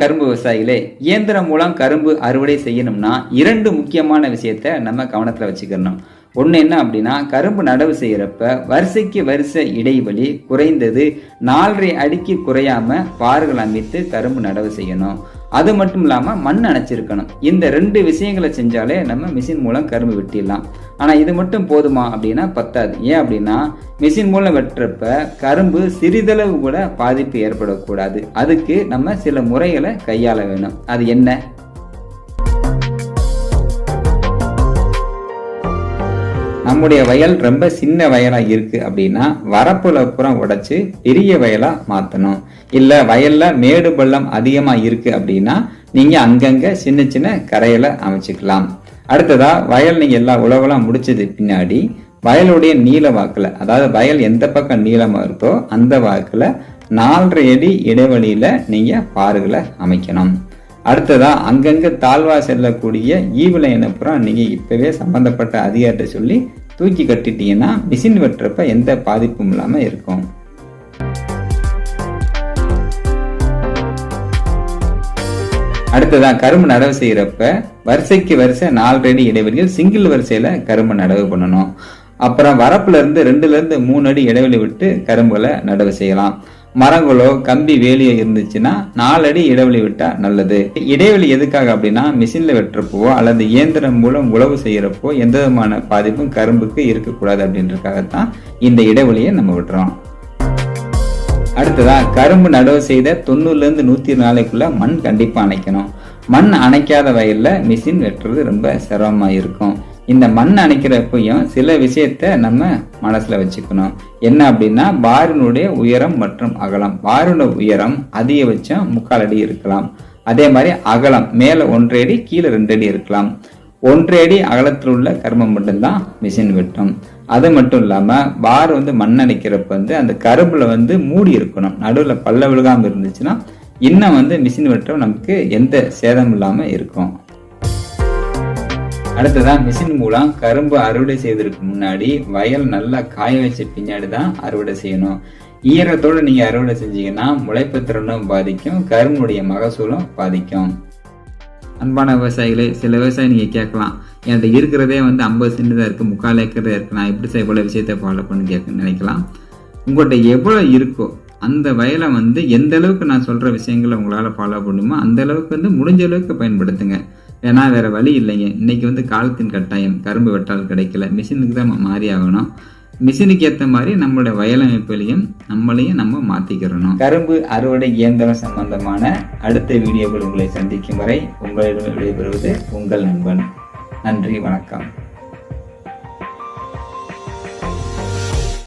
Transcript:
கரும்பு விவசாயிகளே இயந்திரம் மூலம் கரும்பு அறுவடை செய்யணும்னா இரண்டு முக்கியமான விஷயத்த நம்ம கவனத்தில் வச்சுக்கணும். ஒன்று என்ன அப்படின்னா கரும்பு நடவு செய்கிறப்ப வரிசைக்கு வரிசை இடைவெளி குறைந்தது நாலரை அடிக்கு குறையாம பார்கள் அமைத்து கரும்பு நடவு செய்யணும். அது மட்டும் இல்லாமல் மண் அணைச்சிருக்கணும். இந்த ரெண்டு விஷயங்களை செஞ்சாலே நம்ம மிஷின் மூலம் கரும்பு வெட்டிடலாம். ஆனால் இது மட்டும் போதுமா அப்படின்னா பத்தாது. ஏன் அப்படின்னா மிஷின் மூலம் வெட்டுறப்ப கரும்பு சிறிதளவு கூட பாதிப்பு ஏற்படக்கூடாது. அதுக்கு நம்ம சில முறைகளை கையாள வேணும். அது என்ன? நம்முடைய வயல் ரொம்ப சின்ன வயலாக இருக்கு அப்படின்னா வரப்புல புறம் உடைச்சு பெரிய வயலாக மாற்றணும் இல்லை வயலில் மேடு பள்ளம் அதிகமாக இருக்கு அப்படின்னா நீங்கள் அங்கங்கே சின்ன சின்ன கரையில் அமைச்சுக்கலாம். அடுத்ததாக வயல் நீங்கள் எல்லா உழவெல்லாம் முடிச்சது பின்னாடி வயலுடைய நீள வாக்கில் அதாவது வயல் எந்த பக்கம் நீளமாக இருக்கோ அந்த வாக்கில் நாலரை அடி இடைவெளியில் நீங்கள் பாறுகளை அமைக்கணும். அடுத்ததாக அங்கங்கே தாழ்வா செல்லக்கூடிய ஈவில இனப்புறம் நீங்கள் இப்போவே சம்மந்தப்பட்ட அதிகாரிட்ட சொல்லி தூக்கி கட்டிட்டீங்கன்னா மிஷின் வெட்டுறப்ப எந்த பாதிப்பும் இல்லாம இருக்கும். அடுத்ததா கரும்பு நடவு செய்யறப்ப வரிசைக்கு வரிசை நாலு அடி இடைவெளியில் சிங்கிள் வரிசையில கரும்பு நடவு பண்ணணும். அப்புறம் வரப்புல இருந்து ரெண்டுல இருந்து மூணு அடி இடைவெளி விட்டு கரும்புகளை நடவு செய்யலாம். மரங்களோ கம்பி வேலியோ இருந்துச்சுன்னா நாலடி இடைவெளி விட்டா நல்லது. இடைவெளி எதுக்காக அப்படின்னா மிஷின்ல வெட்டுறப்போ அல்லது இயந்திரம் மூலம் உழவு செய்யறப்போ எந்த விதமான பாதிப்பும் கரும்புக்கு இருக்கக்கூடாது அப்படின்றதுக்காகத்தான் இந்த இடைவெளியை நம்ம விட்டுறோம். அடுத்ததா கரும்பு நடவு செய்த தொண்ணூறுல இருந்து நூத்தி நாளைக்குள்ள மண் கண்டிப்பா அணைக்கணும். மண் அணைக்காத வயல்ல மிஷின் வெட்டுறது ரொம்ப சிரமமா இருக்கும். இந்த மண் அணைக்கிறப்பையும் சில விஷயத்த நம்ம மனசுல வச்சுக்கணும். என்ன அப்படின்னா பாரினுடைய உயரம் மற்றும் அகலம். பாரினுடைய உயரம் அதிகபட்சம் முக்கால் அடி இருக்கலாம். அதே மாதிரி அகலம் மேல ஒன்றரை அடி கீழே ரெண்டு அடி இருக்கலாம். ஒன்றரை அடி அகலத்தில் உள்ள கரும்பு மட்டும்தான் மிஷின் வெட்டும். அது மட்டும் இல்லாம பார் வந்து மண் அணைக்கிறப்ப வந்து அந்த கரும்புல வந்து மூடி இருக்கணும். நடுவில் பல்ல விழுகாம இருந்துச்சுன்னா இன்னும் வந்து மிஷின் வெட்ட நமக்கு எந்த சேதம் இல்லாம இருக்கும். அடுத்ததான் மிஷின் மூலம் கரும்பு அறுவடை செய்வதற்கு முன்னாடி வயல் நல்லா காய வச்ச பின்னாடி தான் அறுவடை செய்யணும். ஈரத்தோடு நீங்கள் அறுவடை செஞ்சீங்கன்னா முளைப்பு திறனும் பாதிக்கும் கரும்புடைய மகசூலும் பாதிக்கும். அன்பான விவசாயிகளே சில விவசாயி நீங்கள் கேட்கலாம் என்கிட்ட இருக்கிறதே வந்து ஐம்பது சென்ட் தான் இருக்குது முக்கால் ஏக்கர் தான் இருக்குது நான் எப்படி செய்ய போல விஷயத்தை ஃபாலோ பண்ணி கேட்க நினைக்கலாம். உங்கள்கிட்ட எவ்வளோ இருக்கோ அந்த வயலை வந்து எந்த அளவுக்கு நான் சொல்கிற விஷயங்களை உங்களால் ஃபாலோ பண்ணுமோ அந்த அளவுக்கு வந்து முடிஞ்ச அளவுக்கு பயன்படுத்துங்க. ஏன்னா வேற வழி இல்லைங்க. இன்னைக்கு வந்து காலத்தின் கட்டாயம். கரும்பு வெட்டால் கிடைக்கல. மிஷினுக்கு தான் மாறி ஆகணும். மிஷினுக்கு ஏற்ற மாதிரி நம்மளுடைய வயலமைப்புலையும் நம்மளையும் நம்ம மாத்திக்கிறணும். கரும்பு அறுவடை இயந்திரம் சம்பந்தமான அடுத்த வீடியோக்கள் உங்களை சந்திக்கும் வரை உங்களிடம் விடைபெறுவது உங்கள் நண்பன். நன்றி வணக்கம்.